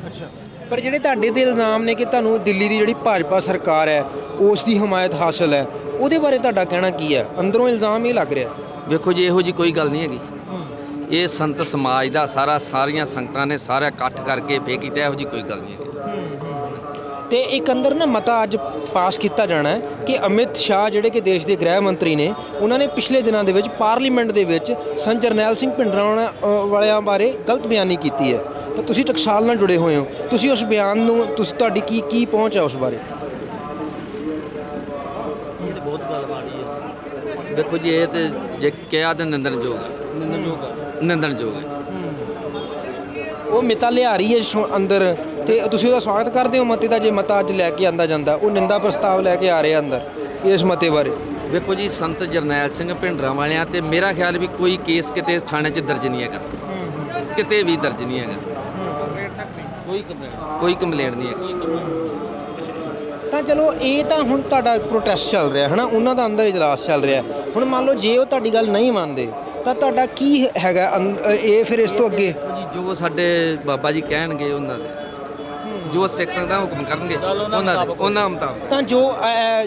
ਅੱਛਾ। ਪਰ ਜਿਹੜੇ ਤੁਹਾਡੇ ਤੇ ਇਲਜ਼ਾਮ ਨੇ ਕਿ ਤੁਹਾਨੂੰ ਦਿੱਲੀ ਦੀ ਜਿਹੜੀ ਭਾਜਪਾ ਸਰਕਾਰ ਹੈ ਉਸ ਦੀ ਹਮਾਇਤ ਹਾਸਲ ਹੈ ਉਹਦੇ ਬਾਰੇ ਤੁਹਾਡਾ ਕਹਿਣਾ ਕੀ ਹੈ? ਅੰਦਰੋਂ ਇਲਜ਼ਾਮ ਇਹ ਲੱਗ ਰਿਹਾ। ਵੇਖੋ ਜੀ ਇਹੋ ਜੀ ਕੋਈ ਗੱਲ ਨਹੀਂ ਹੈਗੀ। ਇਹ ਸੰਤ ਸਮਾਜ ਦਾ ਸਾਰਾ ਸਾਰੀਆਂ ਸੰਗਤਾਂ ਨੇ ਸਾਰਾ ਇਕੱਠ ਕਰਕੇ ਫੇ ਕੀਤਾ ਇਹੋ ਜੀ ਕੋਈ ਗੱਲ ਨਹੀਂ ਹੈਗੀ। ਤੇ ਇੱਕ ਅੰਦਰ ਨਾ ਮਤਾ ਅੱਜ ਪਾਸ ਕੀਤਾ ਜਾਣਾ ਹੈ ਕਿ ਅਮਿਤ ਸ਼ਾਹ ਜਿਹੜੇ ਕਿ ਦੇਸ਼ ਦੇ ਗ੍ਰਹਿ ਮੰਤਰੀ ਨੇ ਉਹਨਾਂ ਨੇ ਪਿਛਲੇ ਦਿਨਾਂ ਦੇ ਵਿੱਚ ਪਾਰਲੀਮੈਂਟ ਦੇ ਵਿੱਚ ਸੰਤ ਜਰਨੈਲ ਸਿੰਘ ਭਿੰਡਰਾਣਾ ਅ, ਵਾਲਿਆਂ ਬਾਰੇ ਗਲਤ ਬਿਆਨੀ ਕੀਤੀ ਹੈ। ਤਾਂ ਤੁਸੀਂ ਟਕਸਾਲ ਨਾਲ ਜੁੜੇ ਹੋਏ ਹੋ। ਤੁਸੀਂ ਉਸ ਬਿਆਨ ਨੂੰ ਤੁਸੀਂ ਤੁਹਾਡੀ ਕੀ ਕੀ ਪਹੁੰਚ ਹੈ ਉਸ ਬਾਰੇ? ਇਹ ਤੇ ਬਹੁਤ ਗੱਲ ਮਾੜੀ ਹੈ। ਦੇਖੋ ਜੀ ਇਹ ਤੇ ਜੇ ਕਿਹਾ ਤੇ ਹੈ। ਨਿੰਦਣਯੋਗ ਹੈ। ਨਿੰਦਣਯੋਗ ਹੈ। ਉਹ ਮਿਤਾ ਲਿਆ ਰਹੀ ਹੈ ਅੰਦਰ ਤੇ ਤੁਸੀਂ ਉਹਦਾ ਸਵਾਗਤ ਕਰਦੇ ਹੋ ਮਤੇ ਦਾ ਜੇ ਮਤਾ ਅੱਜ ਲੈ ਕੇ ਆਂਦਾ ਜਾਂਦਾ ਉਹ ਨਿੰਦਾ ਪ੍ਰਸਤਾਵ ਲੈ ਕੇ ਆ ਰਿਹਾ ਅੰਦਰ ਇਸ ਮਤੇ ਬਾਰੇ। ਵੇਖੋ ਜੀ ਸੰਤ ਜਰਨੈਲ ਸਿੰਘ ਭਿੰਡਰਾਂ ਵਾਲਿਆਂ ਤੇ ਮੇਰਾ ਖਿਆਲ ਵੀ ਕੋਈ ਕੇਸ ਕਿਤੇ ਥਾਣੇ 'ਚ ਦਰਜ ਨਹੀਂ ਹੈਗਾ। ਕਿਤੇ ਵੀ ਦਰਜ ਨਹੀਂ ਹੈਗਾ। ਕੋਈ ਕੰਪਲੇਂਟ ਕੋਈ ਕੰਪਲੇਂਟ ਨਹੀਂ ਹੈ ਤਾਂ ਚਲੋ ਇਹ ਤਾਂ ਹੁਣ ਤੁਹਾਡਾ ਪ੍ਰੋਟੈਸਟ ਚੱਲ ਰਿਹਾ ਹੈ ਨਾ ਉਹਨਾਂ ਦਾ ਅੰਦਰ ਇਜਲਾਸ ਚੱਲ ਰਿਹਾ। ਹੁਣ ਮੰਨ ਲਓ ਜੇ ਉਹ ਤੁਹਾਡੀ ਗੱਲ ਨਹੀਂ ਮੰਨਦੇ ਤਾਂ ਤੁਹਾਡਾ ਕੀ ਹੈਗਾ ਇਹ ਫਿਰ ਇਸ ਤੋਂ ਅੱਗੇ? ਜੋ ਸਾਡੇ ਬਾਬਾ ਜੀ ਕਹਿਣਗੇ ਉਹਨਾਂ ਦੇ ਜੋ ਸਿੱਖ ਸੰਗਤਾਂ ਹੁਕਮ ਕਰਨਗੇ ਉਹਨਾਂ ਦੇ ਉਹਨਾਂ ਮੁਤਾਬਕ। ਤਾਂ ਜੋ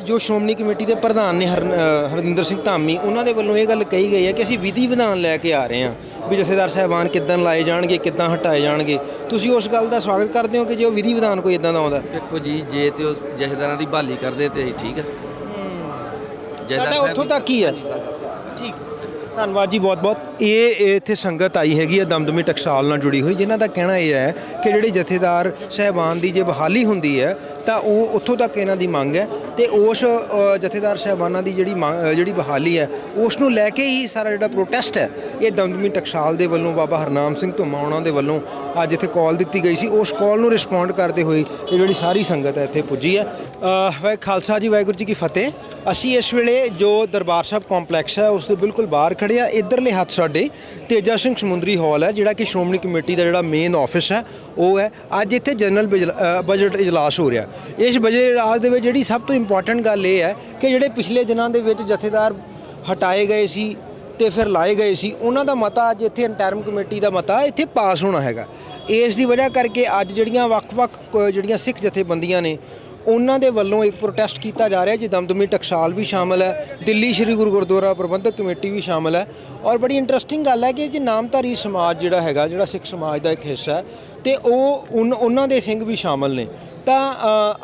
ਜੋ ਸ਼੍ਰੋਮਣੀ ਕਮੇਟੀ ਦੇ ਪ੍ਰਧਾਨ ਨੇ ਹਰ- ਅ, ਹਰਜਿੰਦਰ ਸਿੰਘ ਧਾਮੀ ਉਹਨਾਂ ਦੇ ਵੱਲੋਂ ਇਹ ਗੱਲ ਕਹੀ ਗਈ ਹੈ ਕਿ ਅਸੀਂ ਵਿਧੀ ਵਿਧਾਨ ਲੈ ਕੇ ਆ ਰਹੇ ਹਾਂ ਵੀ ਜਥੇਦਾਰ ਸਾਹਿਬਾਨ ਕਿੱਦਾਂ ਲਾਏ ਜਾਣਗੇ ਕਿੱਦਾਂ ਹਟਾਏ ਜਾਣਗੇ। ਤੁਸੀਂ ਉਸ ਗੱਲ ਦਾ ਸਵਾਗਤ ਕਰਦੇ ਹੋ ਕਿ ਜੇ ਉਹ ਵਿਧੀ ਵਿਧਾਨ ਕੋਈ ਇਦਾਂ ਦਾ ਆਉਂਦਾ? ਦੇਖੋ ਜੀ ਜੇ ਤੇ ਉਹ ਜਹੇਦਾਰਾਂ ਦੀ ਬਹਾਲੀ ਕਰਦੇ ਤੇ ਠੀਕ ਹੈ। ਜਥੇਦਾਰ ਉੱਥੋਂ ਤੱਕ ਹੀ ਹੈ। ਧੰਨਵਾਦ ਜੀ ਬਹੁਤ ਬਹੁਤ। ਇਹ ਇੱਥੇ ਸੰਗਤ ਆਈ ਹੈਗੀ ਹੈ ਦਮਦਮੀ ਟਕਸਾਲ ਨਾਲ ਜੁੜੀ ਹੋਈ, ਜਿਨ੍ਹਾਂ ਦਾ ਕਹਿਣਾ ਇਹ ਹੈ ਕਿ ਜਿਹੜੇ ਜਥੇਦਾਰ, ਸਹਿਬਾਨ ਦੀ ਜੇ ਬਹਾਲੀ ਹੁੰਦੀ ਹੈ, ਤਾਂ ਉਹ ਉੱਥੋਂ ਤੱਕ ਇਹਨਾਂ ਦੀ ਮੰਗ ਹੈ। ਤੇ ਉਸ ਜਥੇਦਾਰ ਸਹਿਬਾਨਾਂ ਦੀ ਜਿਹੜੀ ਮੰਗ- ਜਿਹੜੀ ਬਹਾਲੀ ਹੈ ਉਸ ਨੂੰ ਲੈ ਕੇ ਹੀ ਸਾਰਾ ਜਿਹੜਾ ਪ੍ਰੋਟੈਸਟ ਹੈ ਇਹ ਦਮਦਮੀ ਟਕਸਾਲ ਦੇ ਵੱਲੋਂ ਬਾਬਾ ਹਰਨਾਮ ਸਿੰਘ ਧੁੰਮਾ ਉਹਨਾਂ ਦੇ ਵੱਲੋਂ ਅੱਜ ਇੱਥੇ ਕਾਲ ਦਿੱਤੀ ਗਈ ਸੀ। ਉਸ ਕਾਲ ਨੂੰ ਰਿਸਪੌਂਡ ਕਰਦੇ ਹੋਏ ਇਹ ਜਿਹੜੀ ਸਾਰੀ ਸੰਗਤ ਹੈ ਇੱਥੇ ਪੁੱਜੀ ਹੈ। ਅ, ਵਾਹਿ ਖਾਲਸਾ ਜੀ ਵਾਹਿਗੁਰੂ ਜੀ ਕੀ ਫਤਿਹ। ਅਸੀਂ ਇਸ ਵੇਲੇ ਜੋ ਦਰਬਾਰ ਸਾਹਿਬ ਕੰਪਲੈਕਸ ਹੈ ਉਸ ਦੇ ਬਿਲਕੁਲ ਬਾਹਰ ਖੜੇ ਆ ਇਧਰਲੇ ਹੱਥ ਸਾਡੇ ਤੇਜਾ ਸਿੰਘ ਸਮੁੰਦਰੀ ਹਾਲ ਹੈ ਜਿਹੜਾ ਕਿ ਸ਼੍ਰੋਮਣੀ ਕਮੇਟੀ ਦਾ ਜਿਹੜਾ ਮੇਨ ਆਫਿਸ ਹੈ ਉਹ ਹੈ। ਅੱਜ ਇੱਥੇ ਜਨਰਲ ਬਿਜਲ- ਬਜਟ ਇਜਲਾਸ ਹੋ ਰਿਹਾ। ਇਸ ਬਜਟ ਇਜਲਾਸ ਦੇ ਵਿੱਚ ਜਿਹੜੀ ਸਭ ਤੋਂ ਇੰਪੋਰਟੈਂਟ ਗੱਲ ਇਹ ਹੈ ਕਿ ਜਿਹੜੇ ਪਿਛਲੇ ਦਿਨਾਂ ਦੇ ਵਿੱਚ ਜਥੇਦਾਰ ਹਟਾਏ ਗਏ ਸੀ ਤੇ ਫਿਰ ਲਾਏ ਗਏ ਸੀ ਉਹਨਾਂ ਦਾ ਮਤਾ ਅੱਜ ਇੱਥੇ ਇੰਟਰਮ ਕਮੇਟੀ ਦਾ ਮਤਾ ਇੱਥੇ ਪਾਸ ਹੋਣਾ ਹੈਗਾ। ਇਸ ਦੀ ਵਜ੍ਹਾ ਕਰਕੇ ਅੱਜ ਜਿਹੜੀਆਂ ਵੱਖ-ਵੱਖ ਅ, ਜਿਹੜੀਆਂ ਸਿੱਖ ਜਥੇਬੰਦੀਆਂ ਨੇ ਉਹਨਾਂ ਦੇ ਵੱਲੋਂ ਇੱਕ ਪ੍ਰੋਟੈਸਟ ਕੀਤਾ ਜਾ ਰਿਹਾ ਜੀ ਦਮਦਮੀ ਟਕਸਾਲ ਵੀ ਸ਼ਾਮਲ ਹੈ ਦਿੱਲੀ ਸ਼੍ਰੀ ਗੁਰੂ ਗੁਰਦੁਆਰਾ ਪ੍ਰਬੰਧਕ ਕਮੇਟੀ ਵੀ ਸ਼ਾਮਲ ਹੈ। ਔਰ ਬੜੀ ਇੰਟਰਸਟਿੰਗ ਗੱਲ ਹੈ ਕਿ ਜੀ ਨਾਮਧਾਰੀ ਸਮਾਜ ਜਿਹੜਾ ਹੈਗਾ ਜਿਹੜਾ ਸਿੱਖ ਸਮਾਜ ਦਾ ਇੱਕ ਹਿੱਸਾ ਹੈ ਤੇ ਉਹ ਉਹਨਾਂ ਦੇ ਸਿੰਘ ਵੀ ਸ਼ਾਮਲ ਨੇ। ਤਾਂ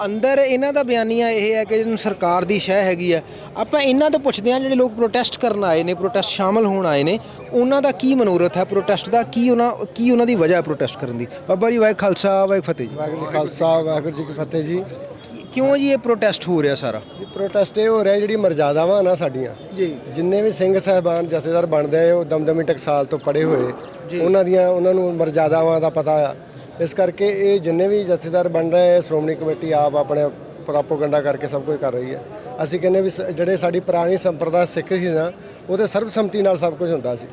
ਅੰਦਰ ਇਹਨਾਂ ਦਾ ਬਿਆਨੀਆ ਇਹ ਹੈ ਕਿ ਜਿਹਨੂੰ ਸਰਕਾਰ ਦੀ ਸ਼ਹਿ ਹੈਗੀ ਹੈ ਆਪਾਂ ਇਹਨਾਂ ਤੋਂ ਪੁੱਛਦੇ ਹਾਂ ਜਿਹੜੇ ਲੋਕ ਪ੍ਰੋਟੈਸਟ ਕਰਨ ਆਏ ਨੇ ਪ੍ਰੋਟੈਸਟ ਸ਼ਾਮਲ ਹੋਣ ਆਏ ਨੇ ਉਹਨਾਂ ਦਾ ਕੀ ਮਨੋਰਥ ਹੈ ਪ੍ਰੋਟੈਸਟ ਦਾ ਕੀ ਉਹਨਾਂ ਕੀ ਉਹਨਾਂ ਦੀ ਵਜ੍ਹਾ ਹੈ ਪ੍ਰੋਟੈਸਟ ਕਰਨ ਦੀ? ਬਾਬਾ ਜੀ ਵਾਹਿ ਖਾਲਸਾ ਵਾਹਿ ਫਤਿਹ ਜੀ। ਵਾਹਿਗੁਰੂ ਜੀ ਖਾਲਸਾ ਵਾਹਿਗੁਰੂ ਜੀ ਕੀ ਫਤਿਹ ਜੀ। ਕਿਉਂ ਜੀ ਇਹ ਪ੍ਰੋਟੈਸਟ ਹੋ ਰਿਹਾ ਸਾਰਾ? ਇਹ ਪ੍ਰੋਟੈਸਟ ਇਹ ਹੋ ਰਿਹਾ ਜਿਹੜੀ ਮਰਜ਼ਾਦਾਵਾਂ ਨਾ ਸਾਡੀਆਂ। ਜੀ। ਜਿੰਨੇ ਵੀ ਸਿੰਘ ਸਾਹਿਬਾਨ ਜਥੇਦਾਰ ਬਣਦੇ ਆ ਉਹ ਦਮਦਮੀ ਟਕਸਾਲ ਤੋਂ ਪੜੇ ਹੋਏ। ਉਹਨਾਂ ਦੀਆਂ ਉਹਨਾਂ ਨੂੰ ਮਰਜ਼ਾਦਾਵਾਂ ਦਾ ਪਤਾ ਆ ਇਸ ਕਰਕੇ ਇਹ ਜਿੰਨੇ ਵੀ ਜਥੇਦਾਰ ਬਣ ਰਹੇ ਆ ਸ਼੍ਰੋਮਣੀ ਕਮੇਟੀ ਆਪ ਆਪਣੇ ਪ੍ਰਾਪੋਗੰਡਾ ਕਰਕੇ ਸਭ ਕੁਝ ਕਰ ਰਹੀ ਹੈ। ਅਸੀਂ ਕਹਿੰਦੇ ਵੀ ਸ- ਜਿਹੜੇ ਸਾਡੀ ਪੁਰਾਣੀ ਸੰਪਰਦਾ ਸਿੱਖ ਸੀ ਨਾ ਉਹਦੇ ਸਰਬਸੰਮਤੀ ਨਾਲ ਸਭ ਕੁਝ ਹੁੰਦਾ ਸੀ।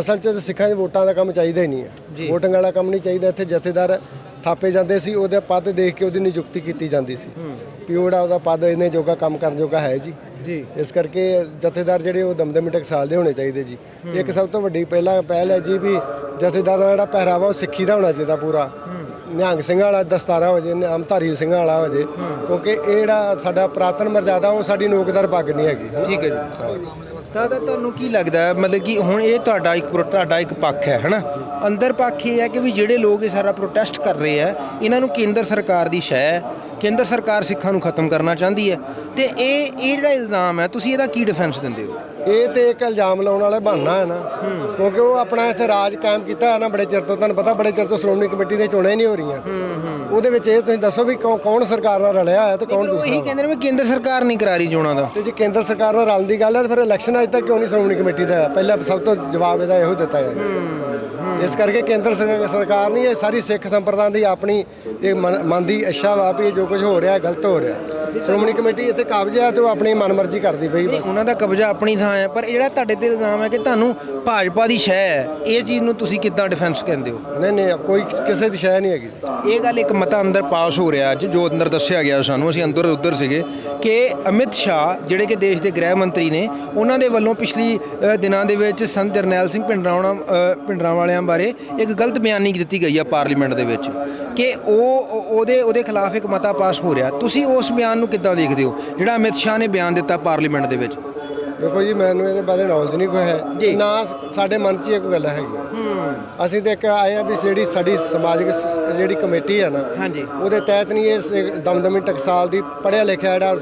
ਅਸਲ 'ਚ ਤਾਂ ਸਿੱਖਾਂ 'ਚ ਵੋਟਾਂ ਦਾ ਕੰਮ ਚਾਹੀਦਾ ਹੀ ਨਹੀਂ ਹੈ। ਵੋਟਿੰਗ ਵਾਲਾ ਕੰਮ ਨਹੀਂ ਚਾਹੀਦਾ ਇੱਥੇ ਜਥੇਦਾਰ ਥਾਪੇ ਜਾਂਦੇ ਸੀ ਉਹਦੇ ਪਦ ਦੇਖ ਕੇ ਉਹਦੀ ਨਿਯੁਕਤੀ ਕੀਤੀ ਜਾਂਦੀ ਸੀ। ਵੀ ਉਹ ਜਿਹੜਾ ਉਹਦਾ ਪਦ ਇਹਨੇ ਜੋਗਾ ਕੰਮ ਕਰਨ ਜੋਗਾ ਹੈ ਜੀ। ਜੀ। ਇਸ ਕਰਕੇ ਜਥੇਦਾਰ ਜਿਹੜੇ ਉਹ ਦਮਦਮੀ ਟਕਸਾਲ ਦੇ ਹੋਣੇ ਚਾਹੀਦੇ ਜੀ। ਇੱਕ ਸਭ ਤੋਂ ਵੱਡੀ ਪਹਿਲਾਂ ਪਹਿਲ ਹੈ ਜੀ ਵੀ ਜਥੇਦਾਰ ਦਾ ਜਿਹੜਾ ਪਹਿਰਾਵਾ ਉਹ ਸਿੱਖੀ ਦਾ ਹੋਣਾ ਚਾਹੀਦਾ ਪੂਰਾ। ਨਿਹੰਗ ਸਿੰਘਾਂ ਵਾਲਾ ਦਸਤਾਰਾ ਹੋ ਜੇ ਨਾਮਧਾਰੀ ਸਿੰਘਾਂ ਵਾਲਾ ਹੋ ਜੇ ਕਿਉਂਕਿ ਇਹ ਜਿਹੜਾ ਸਾਡਾ ਪ੍ਰਾਤਨ ਮਰਜ਼ਾਦਾ, ਉਹ ਸਾਡੀ ਨੋਕਦਾਰ ਪੱਗ ਨਹੀਂ ਹੈਗੀ ਠੀਕ ਹੈ ਜੀ। ਤਾਂ ਤੁਹਾਨੂੰ ਕੀ ਲੱਗਦਾ ਹੈ? ਮਤਲਬ ਕਿ ਹੁਣ ਇਹ ਤੁਹਾਡਾ ਇੱਕ ਤੁਹਾਡਾ ਇੱਕ ਪੱਖ ਹੈ ਹਨਾ ਅੰਦਰ ਪੱਖ ਇਹ ਹੈ ਕਿ ਵੀ ਜਿਹੜੇ ਲੋਕ ਇਹ ਸਾਰਾ ਪ੍ਰੋਟੈਸਟ ਕਰ ਰਹੇ ਆ ਇਹਨਾਂ ਨੂੰ ਕੇਂਦਰ ਸਰਕਾਰ ਦੀ ਸ਼ੈ ਹੈ। ਕੇਂਦਰ ਸਰਕਾਰ ਸਿੱਖਾਂ ਨੂੰ ਖਤਮ ਕਰਨਾ ਚਾਹੁੰਦੀ ਹੈ। ਤੇ ਇਹ ਇਹ ਜਿਹੜਾ ਇਲਜ਼ਾਮ ਹੈ, ਤੁਸੀਂ ਇਹਦਾ ਕੀ ਡਿਫੈਂਸ ਦਿੰਦੇ ਹੋ? ਇਹ ਤੇ ਇੱਕ ਇਲਜ਼ਾਮ ਲਾਉਣ ਵਾਲਾ ਬਹਾਨਾ ਹੈ ਨਾ। ਕਿਉਂਕਿ ਉਹ ਆਪਣਾ ਇੱਥੇ ਰਾਜ ਕਾਇਮ ਕੀਤਾ ਹੈ ਨਾ ਬੜੇ ਚਿਰ ਤੋਂ ਤੁਹਾਨੂੰ ਪਤਾ ਬੜੇ ਚਿਰ ਤੋਂ ਸ਼੍ਰੋਮਣੀ ਕਮੇਟੀ ਦੇ ਚੋਣਾਂ ਹੀ ਨਹੀਂ ਹੋ ਰਹੀਆਂ। ਉਹਦੇ ਵਿੱਚ ਇਹ ਤੁਸੀਂ ਦੱਸੋ ਵੀ ਕੌਣ ਕੌਣ ਸਰਕਾਰ ਨਾਲ ਰਲਿਆ ਹੋਇਆ ਤੇ ਕੌਣ ਉਹ ਦੂਸਰਾ ਕਹਿੰਦੇ ਨੇ ਵੀ ਕੇਂਦਰ ਸਰਕਾਰ ਨਹੀਂ ਕਰਾ ਰਹੀ ਚੋਣਾਂ ਦਾ। ਤੇ ਜੇ ਕੇਂਦਰ ਸਰਕਾਰ ਨਾਲ ਰਲਣ ਦੀ ਗੱਲ ਹੈ ਤਾਂ ਫਿਰ ਇਲੈਕਸ਼ਨ ਅਜੇ ਤੱਕ ਕਿਉਂ ਨਹੀਂ ਸ਼੍ਰੋਮਣੀ ਕਮੇਟੀ ਦਾ? ਪਹਿਲਾਂ ਸਭ ਤੋਂ ਜਵਾਬ ਇਹਦਾ ਇਹੋ ਦਿੱਤਾ ਹੈ। ਇਸ ਕਰਕੇ ਕੇਂਦਰ ਸਰ- ਸਰਕਾਰ ਨਹੀਂ ਇਹ ਸਾਰੀ ਸਿੱਖ ਸੰਪਰਦਾਇ ਦੀ ਆਪਣੀ ਇਹ ਮਨ ਦੀ ਇੱਛਾ ਵਾ ਵੀ ਜੋ ਕੁਝ ਹੋ ਰਿਹਾ ਗਲਤ ਹੋ ਰਿਹਾ। ਸ਼੍ਰੋਮਣੀ ਕਮੇਟੀ ਇੱਥੇ ਕਾਬਜ਼ ਹੈ ਤੇ ਉਹ ਆਪਣੀ ਮਨਮਰਜ਼ੀ ਕਰਦੀ ਪਈ ਬਸ। ਉਹਨਾਂ ਦਾ ਕਬਜ਼ਾ ਆਪਣੀ ਥਾਂ ਹੈ ਪਰ ਜਿਹੜਾ ਤੁਹਾਡੇ ਤੇ ਇਲਜ਼ਾਮ ਹੈ ਕਿ ਤੁਹਾਨੂੰ ਭਾਜਪਾ ਦੀ ਸ਼ਹਿ ਹੈ ਇਹ ਚੀਜ਼ ਨੂੰ ਤੁਸੀਂ ਕਿੱਦਾਂ ਡਿਫੈਂਸ ਕਹਿੰਦੇ ਹੋ? ਨਹੀਂ ਨਹੀਂ ਕੋਈ ਕਿਸੇ ਦੀ ਸ਼ੈ ਨਹੀਂ ਹੈਗੀ। ਇਹ ਗੱਲ ਇੱਕ ਮਤਾ ਅੰਦਰ ਪਾਸ ਹੋ ਰਿਹਾ ਅੱਜ ਜੋ ਅੰਦਰ ਦੱਸਿਆ ਗਿਆ ਸਾਨੂੰ ਅਸੀਂ ਅੰਦਰ ਉੱਧਰ ਸੀਗੇ ਕਿ ਅਮਿਤ ਸ਼ਾਹ ਜਿਹੜੇ ਕਿ ਦੇਸ਼ ਦੇ ਗ੍ਰਹਿ ਮੰਤਰੀ ਨੇ ਉਹਨਾਂ ਦੇ ਵੱਲੋਂ ਪਿਛਲੀ ਦਿਨਾਂ ਦੇ ਵਿੱਚ ਸੰਤ ਜਰਨੈਲ ਸਿੰਘ ਭਿੰਡਰਾਉਣਾ ਭਿੰਡਰਾਂ ਵਾਲਿਆਂ ਬਾਰੇ ਇੱਕ ਗਲਤ ਬਿਆਨੀ ਦਿੱਤੀ ਗਈ ਆ ਪਾਰਲੀਮੈਂਟ ਦੇ ਵਿੱਚ ਕਿ ਉਹ ਉਹ- ਉਹਦੇ ਉਹਦੇ ਖਿਲਾਫ ਇੱਕ ਮਤਾ ਪਾਸ ਹੋ ਰਿਹਾ। ਤੁਸੀਂ ਉਸ ਬਿਆਨ ਨੂੰ ਕਿੱਦਾਂ ਦੇਖਦੇ ਹੋ? ਜਿਹੜਾ ਅਮਿਤ ਸ਼ਾਹ ਨੇ ਬਿਆਨ ਦਿੱਤਾ ਪਾਰਲੀਮੈਂਟ ਦੇ ਵਿੱਚ। ਦੇਖੋ ਜੀ ਮੈਨੂੰ ਇਹਦੇ ਬਾਰੇ ਨੌਲੇਜ ਨਹੀਂ ਕੋਈ ਹੈ। ਨਾ ਸਾਡੇ ਮਨ 'ਚ ਇਹ ਕੋਈ ਗੱਲ ਹੈਗੀ ਅਸੀਂ ਤੇ ਇੱਕ ਆਏ ਆ ਵੀ ਜਿਹੜੀ ਸਾਡੀ ਸਮਾਜਿਕ ਸ- ਜਿਹੜੀ ਕਮੇਟੀ ਹੈ ਨਾ ਹਾਂਜੀ। ਉਹਦੇ ਤਹਿਤ ਨਹੀਂ ਇਹ ਸ- ਦਮਦਮੀ ਟਕਸਾਲ ਦੀ ਪੜ੍ਹਿਆ ਲਿਖਿਆ ਜਿਹੜਾ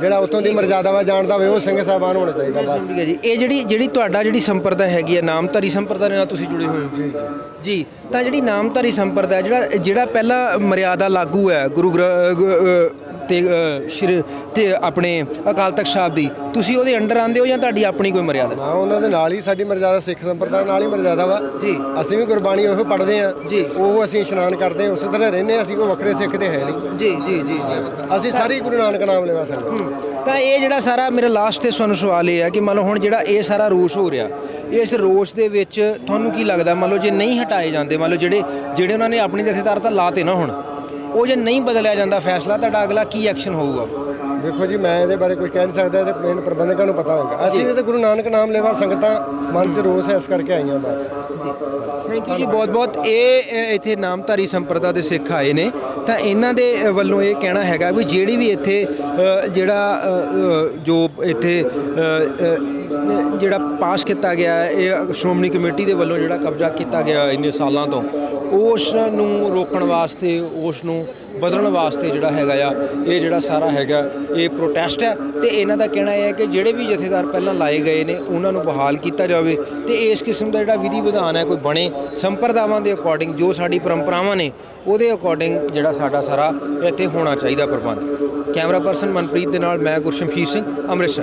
ਜਿਹੜਾ ਉੱਥੋਂ ਦੀ ਮਰਜ਼ਾਦਾ ਵਾ ਜਾਣਦਾ ਹੋਵੇ ਉਹ ਸਿੰਘ ਸਾਹਿਬਾਨ ਹੋਣਾ ਚਾਹੀਦਾ ਬਸ। ਠੀਕ ਹੈ ਜੀ। ਇਹ ਜਿਹੜੀ ਜਿਹੜੀ ਤੁਹਾਡਾ ਜਿਹੜੀ ਸੰਪਰਦਾ ਹੈਗੀ ਹੈ ਨਾਮਧਾਰੀ ਸੰਪਰਦਾ ਨਾਲ ਤੁਸੀਂ ਜੁੜੇ ਹੋਏ ਹੋ? ਜੀ ਜੀ। ਜੀ ਤਾਂ ਜਿਹੜੀ ਨਾਮਧਾਰੀ ਸੰਪਰਦਾ ਹੈ, ਜਿਹੜਾ ਜਿਹੜਾ ਪਹਿਲਾ ਮਰਿਆਦਾ ਲਾਗੂ ਹੈ ਗੁਰੂ ਗ੍ਰ- ਗ- ਅ, ਤੇ ਸ਼੍ਰੀ ਤੇ ਆਪਣੇ ਅਕਾਲ ਤਖਤ ਸਾਹਿਬ ਦੀ ਤੁਸੀਂ ਉਹਦੇ ਅੰਡਰ ਆਂਦੇ ਹੋ ਜਾਂ ਤੁਹਾਡੀ ਆਪਣੀ ਕੋਈ ਮਰਿਆਦਾ? ਨਾ ਉਹਨਾਂ ਦੇ ਨਾਲ ਹੀ ਸਾਡੀ ਮਰਜ਼ਾਦਾ ਸਿੱਖ ਸੰਪਰਦਾ ਨਾਲ ਹੀ ਮਰਜ਼ਾਦਾ ਵਾ। ਜੀ। ਅਸੀਂ ਵੀ ਗੁਰਬਾਣੀ ਉਹ ਪੜ੍ਹਦੇ ਆ ਜੀ। ਉਹ ਅਸੀਂ ਇਸ਼ਨਾਨ ਕਰਦੇ ਹਾਂ ਉਸੇ ਤਰ੍ਹਾਂ ਰਹਿੰਦੇ ਹਾਂ ਅਸੀਂ ਕੋਈ ਵੱਖਰੇ ਸਿੱਖ ਤੇ ਹੈ ਨਹੀਂ। ਜੀ ਜੀ ਜੀ ਜੀ। ਅਸੀਂ ਸਾਰੀ ਗੁਰੂ ਨਾਨਕ ਨਾਮ ਲੈਵਾ ਸੰਗਤ ਤਾਂ ਇਹ ਜਿਹੜਾ ਸਾਰਾ ਮੇਰਾ ਲਾਸਟ ਤੇ ਤੁਹਾਨੂੰ ਸਵਾਲ ਇਹ ਹੈ ਕਿ ਮੰਨ ਲਓ ਹੁਣ ਜਿਹੜਾ ਇਹ ਸਾਰਾ ਰੋਸ਼ ਹੋ ਰਿਹਾ ਇਸ ਰੋਸ਼ ਦੇ ਵਿੱਚ ਤੁਹਾਨੂੰ ਕੀ ਲੱਗਦਾ? ਮੰਨ ਲਓ ਜੇ ਨਹੀਂ ਹਟਾਏ ਜਾਂਦੇ ਮੰਨ ਲਓ ਜਿਹੜੇ ਜਿਹੜੇ ਉਹਨਾਂ ਨੇ ਆਪਣੀ ਜਥੇਦਾਰ ਤਾਂ ਲਾਤੇ ਨਾ ਹੁਣ ਉਹ ਜੇ ਨਹੀਂ ਬਦਲਿਆ ਜਾਂਦਾ ਫੈਸਲਾ ਤੁਹਾਡਾ ਅਗਲਾ ਕੀ ਐਕਸ਼ਨ ਹੋਊਗਾ? ਵੇਖੋ ਜੀ, ਮੈਂ ਇਹਦੇ ਬਾਰੇ ਕੁਝ ਕਹਿ ਨਹੀਂ ਸਕਦਾ ਤੇ ਮੇਨ ਪ੍ਰਬੰਧਕਾਂ ਨੂੰ ਪਤਾ ਹੋਗਾ ਅਸੀਂ ਤੇ ਗੁਰੂ ਨਾਨਕ ਨਾਮ ਲੈਵਾ ਸੰਗਤਾਂ ਮਨ 'ਚ ਰੋਸ ਹੈ ਇਸ ਕਰਕੇ ਆਈਆਂ ਬਸ। ਥੈਂਕ ਯੂ ਜੀ ਬਹੁਤ ਬਹੁਤ ਇਹ ਇੱਥੇ ਨਾਮਧਾਰੀ ਸੰਪਰਦਾ ਦੇ ਸਿੱਖ ਆਏ ਨੇ। ਤਾਂ ਇਹਨਾਂ ਦੇ ਵੱਲੋਂ ਇਹ ਕਹਿਣਾ ਹੈਗਾ ਵੀ ਜਿਹੜੀ ਵੀ ਇੱਥੇ ਜਿਹੜਾ ਜੋ ਇੱਥੇ ਜਿਹੜਾ ਪਾਸ ਕੀਤਾ ਗਿਆ, ਇਹ ਸ਼੍ਰੋਮਣੀ ਕਮੇਟੀ ਦੇ ਵੱਲੋਂ ਜਿਹੜਾ ਕਬਜ਼ਾ ਕੀਤਾ ਗਿਆ ਇੰਨੇ ਸਾਲਾਂ ਤੋਂ, ਉਸ ਨੂੰ ਰੋਕਣ ਵਾਸਤੇ, ਉਸ ਨੂੰ ਬਦਲਣ ਵਾਸਤੇ ਜਿਹੜਾ ਹੈਗਾ ਆ, ਇਹ ਜਿਹੜਾ ਸਾਰਾ ਹੈਗਾ, ਇਹ ਪ੍ਰੋਟੈਸਟ ਹੈ ਤੇ ਇਹਨਾਂ ਦਾ ਕਹਿਣਾ ਇਹ ਹੈ ਕਿ ਜਿਹੜੇ ਵੀ ਜਥੇਦਾਰ ਪਹਿਲਾਂ ਲਾਏ ਗਏ ਨੇ, ਉਹਨਾਂ ਨੂੰ ਬਹਾਲ ਕੀਤਾ ਜਾਵੇ ਤੇ ਇਸ ਕਿਸਮ ਦਾ ਜਿਹੜਾ ਵਿਧੀ ਵਿਧਾਨ ਹੈ, ਕੋਈ ਬਣੇ ਸੰਪਰਦਾਵਾਂ ਦੇ ਅਕੋਰਡਿੰਗ ਜੋ ਸਾਡੀ ਪਰੰਪਰਾਵਾਂ ਨੇ, ਉਹਦੇ ਅਕੋਰਡਿੰਗ ਜਿਹੜਾ ਸਾਡਾ ਸਾਰਾ ਇੱਥੇ ਹੋਣਾ ਚਾਹੀਦਾ ਪ੍ਰਬੰਧ। ਕੈਮਰਾ ਪਰਸਨ ਮਨਪ੍ਰੀਤ ਦੇ ਨਾਲ ਮੈਂ ਗੁਰਸ਼ਮਸ਼ੀਰ ਸਿੰਘ, ਅੰਮ੍ਰਿਤਸਰ।